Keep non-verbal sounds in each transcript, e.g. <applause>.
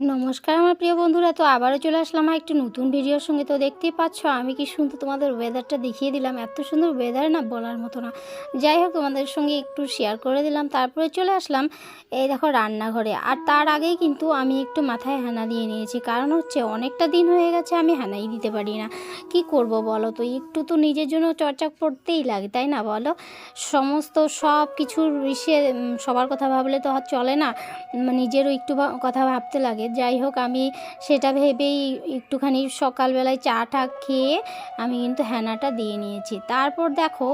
নমস্কার আমার প্রিয় বন্ধুরা, তো আবারও চলে আসলাম একটি নতুন ভিডিওর সঙ্গে। তো দেখতেই পাচ্ছ, আমি কি সুন্দর তোমাদের ওয়েদারটা দেখিয়ে দিলাম? এত সুন্দর ওয়েদার না বলার মতো না। যাই হোক, তোমাদের সঙ্গে একটু শেয়ার করে দিলাম। তারপরে চলে আসলাম এই দেখো রান্নাঘরে। আর তার আগেই কিন্তু আমি একটু মাথায় হেনা দিয়ে নিয়েছি। কারণ হচ্ছে, অনেকটা দিন হয়ে গেছে, আমি হেনাই দিতে পারি না। কি করব বলো তো? একটু তো নিজের জন্য চর্চা করতেই লাগে, তাই না বলো? সমস্ত সব কিছুর সবার কথা ভাবলে তো আর চলে না। নিজেরও একটু কথা ভাবতে লাগে। যাই হোক, আমি সেটা ভেবেই একটুখানি সকালবেলায় চা টা খেয়ে আমি কিন্তু হ্যানাটা দিয়ে নিয়েছি। তারপর দেখো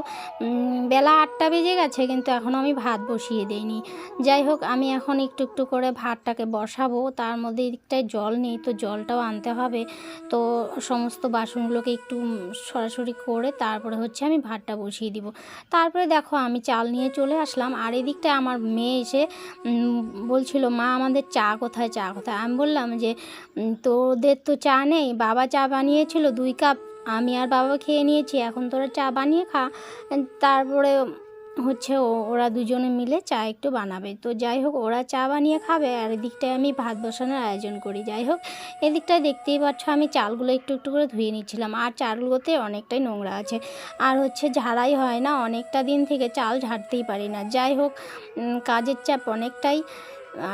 বেলা আটটা বেজে গেছে, কিন্তু এখনও আমি ভাত বসিয়ে দিইনি। যাই হোক, আমি এখন একটু একটু করে ভাতটাকে বসাবো। তার মধ্যে এদিকটায় জল নেই, তো জলটাও আনতে হবে। তো সমস্ত বাসনগুলোকে একটু সরাসরি করে তারপরে হচ্ছে আমি ভাতটা বসিয়ে দিব। তারপরে দেখো, আমি চাল নিয়ে চলে আসলাম। আর এদিকটায় আমার মেয়ে এসে বলছিল, মা, আমাদের চা কোথায় চা কোথায়? আমি বললাম যে তোদের তো চা নেই, বাবা চা বানিয়েছিল দুই কাপ, আমি আর বাবা খেয়ে নিয়েছি, এখন তোরা চা বানিয়ে খা। তারপরে হচ্ছে ওরা দুজনে মিলে চা একটু বানাবে। তো যাই হোক, ওরা চা বানিয়ে খাবে, আর এদিকটায় আমি ভাত বসানোর আয়োজন করি। যাই হোক, এদিকটায় দেখতেই পাচ্ছ আমি চালগুলো একটু একটু করে ধুয়ে নিচ্ছিলাম, আর চালগুলোতে অনেকটাই নোংরা আছে। আর হচ্ছে ঝাড়াই হয় না, অনেকটা দিন থেকে চাল ঝাড়তেই পারি না। যাই হোক কাজের চাপ অনেকটাই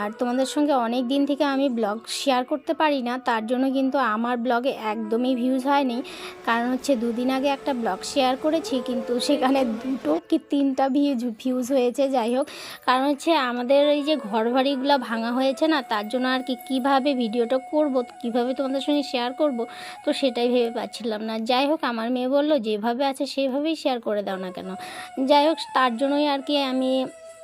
আর তোমাদের সঙ্গে অনেক দিন থেকে আমি ব্লগ শেয়ার করতে পারি না, তার জন্য কিন্তু আমার ব্লগে একদমই ভিউজ হয়নি। কারণ হচ্ছে দুদিন আগে একটা ব্লগ শেয়ার করেছি, কিন্তু সেখানে দুটো কি তিনটা ভিউজ ভিউজ হয়েছে, যাই হোক। কারণ হচ্ছে আমাদের এই যে ঘর বাড়িগুলো ভাঙা হয়েছে না, তার জন্য আর কি কীভাবে ভিডিওটা করব, কীভাবে তোমাদের সঙ্গে শেয়ার করব, তো সেটাই ভেবে পাচ্ছিলাম না। যাই হোক, আমার মেয়ে বলল, যেভাবে আছে সেভাবেই শেয়ার করে দাও না কেন? যাই হোক, তার জন্যই আর কি আমি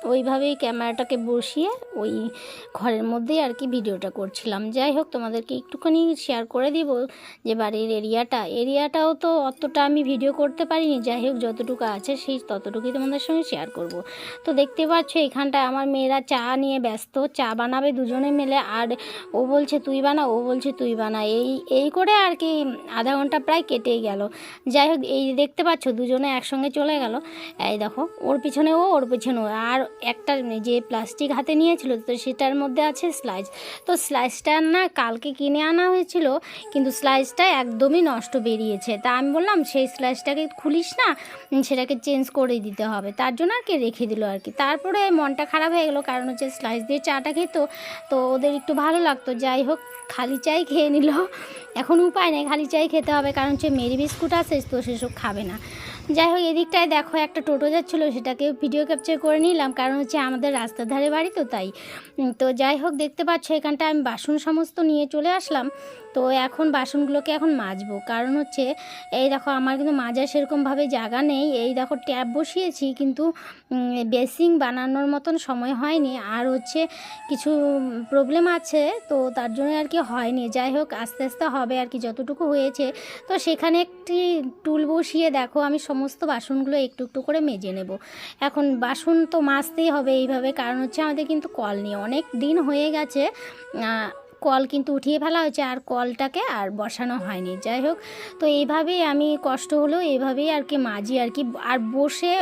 ওইভাবেই ক্যামেরাটাকে বসিয়ে ওই ঘরের মধ্যেই আর কি ভিডিওটা করছিলাম। যাই হোক, তোমাদেরকে একটুখানি শেয়ার করে দিব যে বাড়ির এরিয়াটা এরিয়াটাও তো অতটা আমি ভিডিও করতে পারিনি। যাই হোক, যতটুকু আছে সেই ততটুকুই তোমাদের সঙ্গে শেয়ার করব। তো দেখতে পাচ্ছ, এখানটায় আমার মেয়েরা চা নিয়ে ব্যস্ত। চা বানাবে দুজনে মিলে। আর ও বলছে, তুই বানা। ও বলছে, তুই বানা। এই এই করে আর কি আধা ঘণ্টা প্রায় কেটেই গেল। যাই হোক, এই দেখতে পাচ্ছ, দুজনে একসঙ্গে চলে গেল। এই দেখো, ওর পিছনে ও ওর পিছনে ও আর একটা যে প্লাস্টিক হাতে নিয়েছিল, তো সেটার মধ্যে আছে স্লাইস তো স্লাইসটা না কালকে কিনে আনা হয়েছিল, কিন্তু স্লাইসটা একদমই নষ্ট বেরিয়েছে। তা আমি বললাম, সেই স্লাইসটাকে খুলিস না সেটাকে চেঞ্জ করে দিতে হবে। তার জন্য আর কি রেখে দিল আর কি। তারপরে মনটা খারাপ হয়ে গেলো, কারণ হচ্ছে স্লাইস দিয়ে চাটা খেত, তো ওদের একটু ভালো লাগতো। যাই হোক, খালি চাই খেয়ে নিল। এখন উপায় নেই, খালি চাই খেতে হবে, কারণ হচ্ছে মেরি বিস্কুট আছে, তো সেসব খাবে না। যাই হোক, এদিকটায় দেখো একটা টোটো যাচ্ছিল, সেটাকে ভিডিও ক্যাপচার করে নিলাম, কারণ হচ্ছে আমাদের রাস্তার ধারে বাড়ি তো তাই। তো যাই হোক, দেখতে পাচ্ছ এখানটা আমি বাসন সমস্ত নিয়ে চলে আসলাম। তো এখন বাসনগুলোকে এখন মাজবো। কারণ হচ্ছে, এই দেখো আমার কিন্তু মাজার সেরকমভাবে জায়গা নেই। এই দেখো ট্যাপ বসিয়েছি, কিন্তু বেসিং বানানোর মতন সময় হয়নি। আর হচ্ছে কিছু প্রবলেম আছে, তো তার জন্য আর কি হয়নি। যাই হোক, আস্তে আস্তে হবে আর কি, যতটুকু হয়েছে। তো সেখানে একটি টুল বসিয়ে দেখো, আমি সমস্ত বাসনগুলো একটু একটু করে মেজে নেব। এখন বাসন তো মাজতেই হবে এইভাবে, কারণ হচ্ছে আমাদের কিন্তু কল নিয়ে অনেক দিন হয়ে গেছে কল কিন্তু উঠিয়ে ফেলা হয়েছে আর কলটাকে আর বসানো হয়নি। যাই হোক, তো এইভাবেই আমি কষ্ট হলেও এইভাবেই আর কি মাজি আর কি। আর বসে,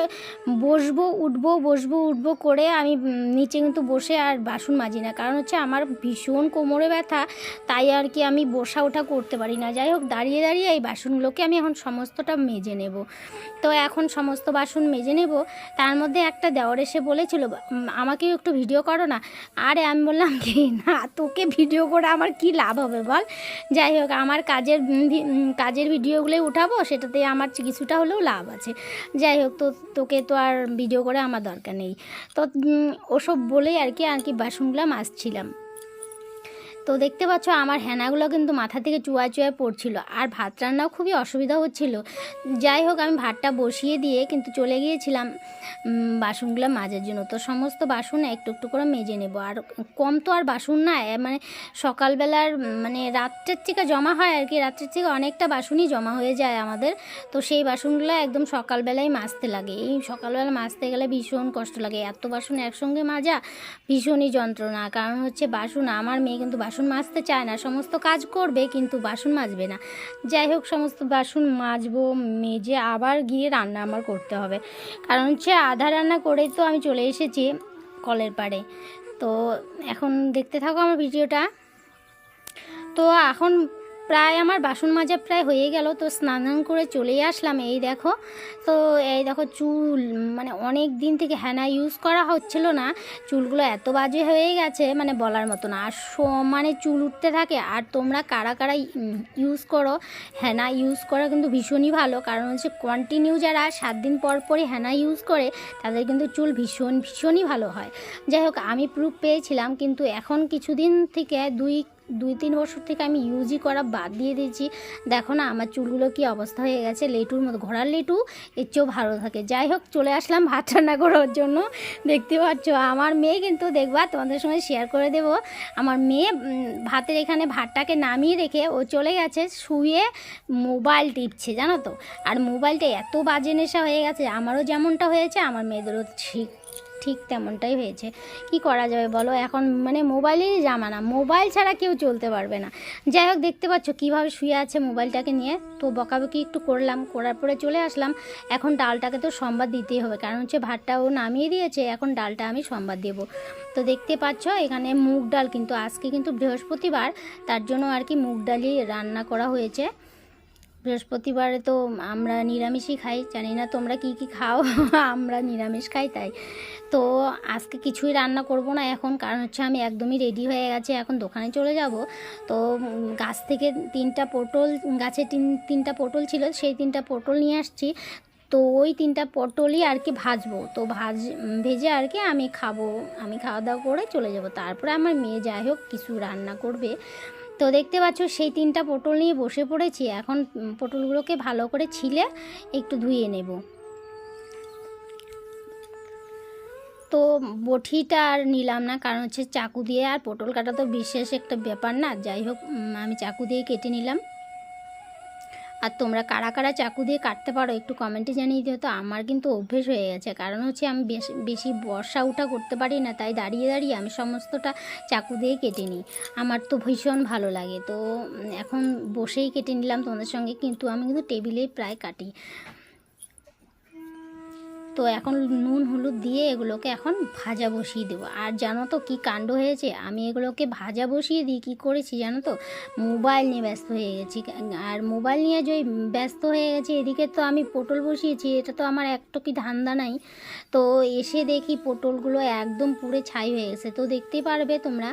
বসবো, উঠবো বসবো, উঠবো করে আমি নিচে কিন্তু বসে আর বাসন মাজি না। কারণ হচ্ছে আমার ভীষণ কোমরে ব্যথা, তাই আর কি আমি বসা ওঠা করতে পারি না। যাই হোক, দাঁড়িয়ে দাঁড়িয়ে এই বাসনগুলোকে আমি এখন সমস্তটা মেজে নেব। তো এখন সমস্ত বাসন মেজে নেব। তার মধ্যে একটা দেওয়ার এসে বলেছিল আমাকেও একটু ভিডিও করো না। আরে আমি বললাম কি, না, তোকে ভিডিও করে আমার কি লাভ হবে বল? যাই হোক, আমার কাজের কাজের ভিডিওগুলোই উঠাবো, সেটাতে আমার কিছুটা হলেও লাভ আছে। যাই হোক, তো তোকে তো আর ভিডিও করে আমার দরকার নেই। তো ওসব বলেই আর কি আর কি বাসনগুলো মাজছিলাম। তো দেখতে পাচ্ছ আমার হেনাগুলো কিন্তু মাথা থেকে চুয়া চুয়ায় পড়ছিল। আর ভাত রান্নাও খুবই অসুবিধা হচ্ছিল। যাই হোক, আমি ভাতটা বসিয়ে দিয়ে কিন্তু চলে গিয়েছিলাম বাসনগুলো মাজার জন্য। তো সমস্ত বাসন একটু একটু করে মেজে নেব। আর কম তো আর বাসন না মানে সকালবেলার মানে রাত্রের থেকে জমা হয় আর কি। রাত্রের থেকে অনেকটা বাসনই জমা হয়ে যায় আমাদের। তো সেই বাসনগুলো একদম সকালবেলায় মাজতে লাগে। এই সকালবেলা মাজতে গেলে ভীষণ কষ্ট লাগে। এত বাসন একসঙ্গে মাজা ভীষণই যন্ত্রণা। কারণ হচ্ছে বাসন, আমার মেয়ে কিন্তু বাসন মাজতে চায় না, সমস্ত কাজ করবে কিন্তু বাসন মাজবে না। যাই হোক, সমস্ত বাসন মাজবো, মেজে আবার গিয়ে রান্না আমার করতে হবে। কারণ হচ্ছে আধা রান্না করেই তো আমি চলে এসেছি কলের পাড়ে। তো এখন দেখতে থাকো আমার ভিডিওটা। তো এখন প্রায় আমার বাসন মাজা প্রায় হয়ে গেল, তো স্নান করে চলেই আসলাম। এই দেখো, তো এই দেখো চুল মানে অনেক দিন থেকে হ্যানা ইউজ করা হচ্ছিল না। চুলগুলো এত বাজে হয়ে গেছে মানে বলার মতো না। আর সমানে চুল উঠতে থাকে, আর তোমরা কারা কারা ইউজ করো হ্যানা ইউজ করা কিন্তু ভীষণই ভালো। কারণ হচ্ছে কন্টিনিউ যারা সাত দিন পর পরই হ্যানা ইউজ করে, তাদের কিন্তু চুল ভীষণ, ভীষণই ভালো হয়। যাই হোক, আমি প্রুফ পেয়েছিলাম, কিন্তু এখন কিছুদিন থেকে দুই দুই তিন বছর থেকে আমি ইউজই করা বাদ দিয়ে দিয়েছি। দেখো না, আমার চুলগুলো কি অবস্থা হয়ে গেছে। লেটুর মতো, ঘোড়ার লেটু, এর চেয়েও ভালো থাকে। যাই হোক, চলে আসলাম ভাত রান্না করার জন্য। দেখতে পাচ্ছ, আমার মেয়ে কিন্তু দেখবা, তোমাদের সঙ্গে শেয়ার করে দেব। আমার মেয়ে ভাতের এখানে ভাতটাকে নামিয়ে রেখে ও চলে গেছে শুয়ে মোবাইল টিপছে, জানো তো? আর মোবাইলটা এত বাজে নেশা হয়ে গেছে, আমারও যেমনটা হয়েছে, আমার মেয়েদেরও ঠিক ঠিক তেমনটাই হয়েছে। কি করা যাবে বলো? এখন মানে মোবাইলেরই জামানা। মোবাইল ছাড়া কেউ চলতে পারবে না। যাই হোক, দেখতে পাচ্ছ কীভাবে শুয়ে আছে মোবাইলটাকে নিয়ে। তো বকাবকি একটু করলাম, করার পরে চলে আসলাম। এখন ডালটাকে তো সম্বাদ দিতেই হবে। কারণ হচ্ছে ভাতটা ও নামিয়ে দিয়েছে, এখন ডালটা আমি সম্বাদ দেবো। তো দেখতে পাচ্ছ, এখানে মুগ ডাল কিন্তু আজকে কিন্তু বৃহস্পতিবার, তার জন্য আর কি মুগ ডালই রান্না করা হয়েছে। বৃহস্পতিবারে তো আমরা নিরামিষই খাই, জানি না তোমরা কি কি খাও, <laughs> আমরা নিরামিষ খাই তাই। তো আজকে কিছুই রান্না করব না এখন, কারণ হচ্ছে আমি একদমই রেডি হয়ে গেছে, এখন দোকানে চলে যাব। তো গাছ থেকে তিনটা পটল গাছে তিন, তিনটা পটল ছিল, সেই তিনটা পটল নিয়ে আসছি। তো ওই তিনটা পটলই আর কি ভাজবো। তো ভাজ, ভেজে আর কি আমি খাব, আমি খাওয়া দাওয়া করে চলে যাব। তারপরে আমার মেয়ে যাই হোক, কিছু রান্না করবে। তো দেখতে পাচ্ছ, সেই তিনটা পটল নিয়ে বসে পড়েছি। এখন পটলগুলোকে ভালো করে ছিলে একটু ধুয়ে নেব। তো বঠিটা আর নিলাম না, কারণ হচ্ছে চাকু দিয়ে আর পটল কাটা তো বিশেষ একটা ব্যাপার না। যাই হোক আমি চাকু দিয়ে কেটে নিলাম। আর তোমরা কারা কারা চাকু দিয়ে কাটতে পারো একটু কমেন্টে জানিয়ে দিও। তো আমার কিন্তু অভ্যেস হয়ে গেছে। কারণ হচ্ছে আমি বেশ, বেশি বর্ষা উঠা করতে পারি না, তাই দাঁড়িয়ে দাঁড়িয়ে আমি সমস্তটা চাকু দিয়ে কেটে নিই। আমার তো ভীষণ ভালো লাগে। তো এখন বসেই কেটে নিলাম তোমাদের সঙ্গে, কিন্তু আমি কিন্তু টেবিলেই প্রায় কাটি। তো এখন নুন, হলুদ দিয়ে এগুলোকে এখন ভাজা বসিয়ে দেবো। আর জানো তো কী কাণ্ড হয়েছে? আমি এগুলোকে ভাজা বসিয়ে দিই, কী করেছি জানো তো? মোবাইল নিয়ে ব্যস্ত হয়ে গেছি। আর মোবাইল নিয়ে যে ব্যস্ত হয়ে গেছি, এদিকে তো আমি পটল বসিয়েছি, এটা তো আমার একটু কি ধান্দা নাই। তো এসে দেখি পটলগুলো একদম পুরো ছাই হয়ে গেছে। তো দেখতেই পারবে তোমরা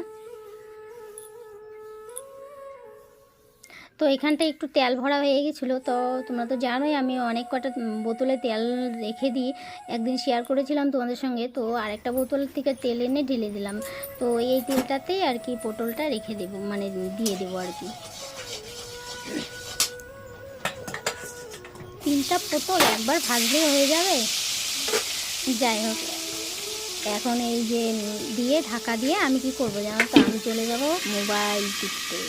তো এখানটা একটু তেল ভরা হয়ে গেছিল। তো তোমরা তো জানোই আমি অনেক কটা বোতলে তেল রেখে দিই। একদিন শেয়ার করেছিলাম তোমাদের সঙ্গে, তো আরেকটা বোতল থেকে তেল এনে ঢেলে দিলাম। তো এই তেলটাতেই আর কি পটলটা রেখে দেবো মানে দিয়ে দেবো আর কি। তিনটা পটল একবার ভাজলে হয়ে যাবে? যাই হোক, এখন এই যে দিয়ে ঢাকা দিয়ে আমি কি করব জানো তো? আমি চলে যাব মোবাইল টিপতে।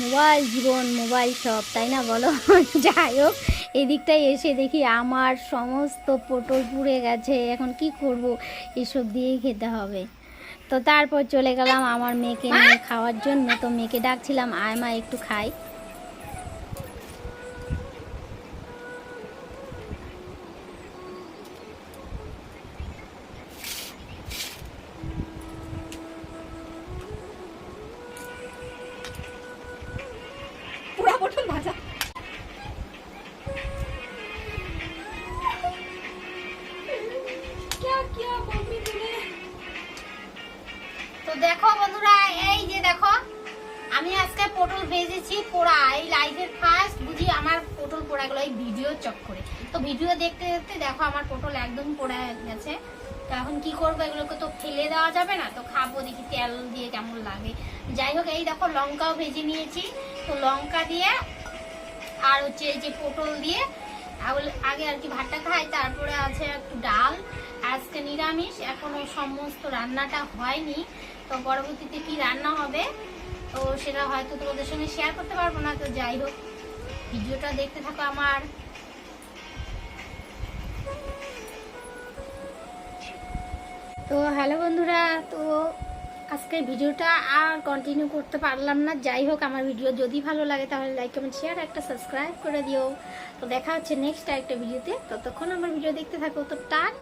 মোবাইল জীবন মোবাইল সব তাই না বলো? <laughs> যাই হোক এদিকটায় এসে দেখি আমার সমস্ত পটল পুড়ে গেছে। এখন কি করব? এসব দিয়েই খেতে হবে। তো তারপর চলে গেলাম আমার মেয়েকে নিয়ে খাওয়ার জন্য। তো মেয়েকে ডাকছিলাম আয় মা একটু খাই। বন্ধুরা, এই যে দেখো, আমি আজকে পটল ভেজেছি পোড়া। এই লাইফের ফার্স্ট বুঝি আমার পটল পোড়া গেলো এই ভিডিও চক্করে। তো ভিডিও দেখতে দেখতে দেখো আমার পটল একদম পোড়া গেছে। তো এখন কি করব, এগুলোকে তো ফেলে দেওয়া যাবে না, তো খাব দেখি তেল দিয়ে কেমন লাগে। যাই হোক, এই দেখো লঙ্কাও ভেজে নিয়েছি। তো লঙ্কা দিয়ে আর হচ্ছে এই যে পটল দিয়ে আগে আর কি ভাতটা খাই, তারপরে আছে একটু ডাল। আজকে নিরামিষ, এখনও সমস্ত রান্নাটা হয়নি। তো পরবর্তীতে কি রান্না হবে, তো সেটা হয়তো তোমাদের সঙ্গে শেয়ার করতে পারব না, তো যাই হোক, ভিডিওটা দেখতে থাকো আমার। তো হ্যালো বন্ধুরা, তো আজকের ভিডিওটা আর কন্টিনিউ করতে পারলাম না, যাই হোক, আমার ভিডিও যদি ভালো লাগে তাহলে লাইক কমেন্ট শেয়ার একটা সাবস্ক্রাইব করে দিও। তো দেখা হচ্ছে নেক্সট একটা ভিডিওতে, ততক্ষণ আমার ভিডিও দেখতে থাকো, তো টাটা।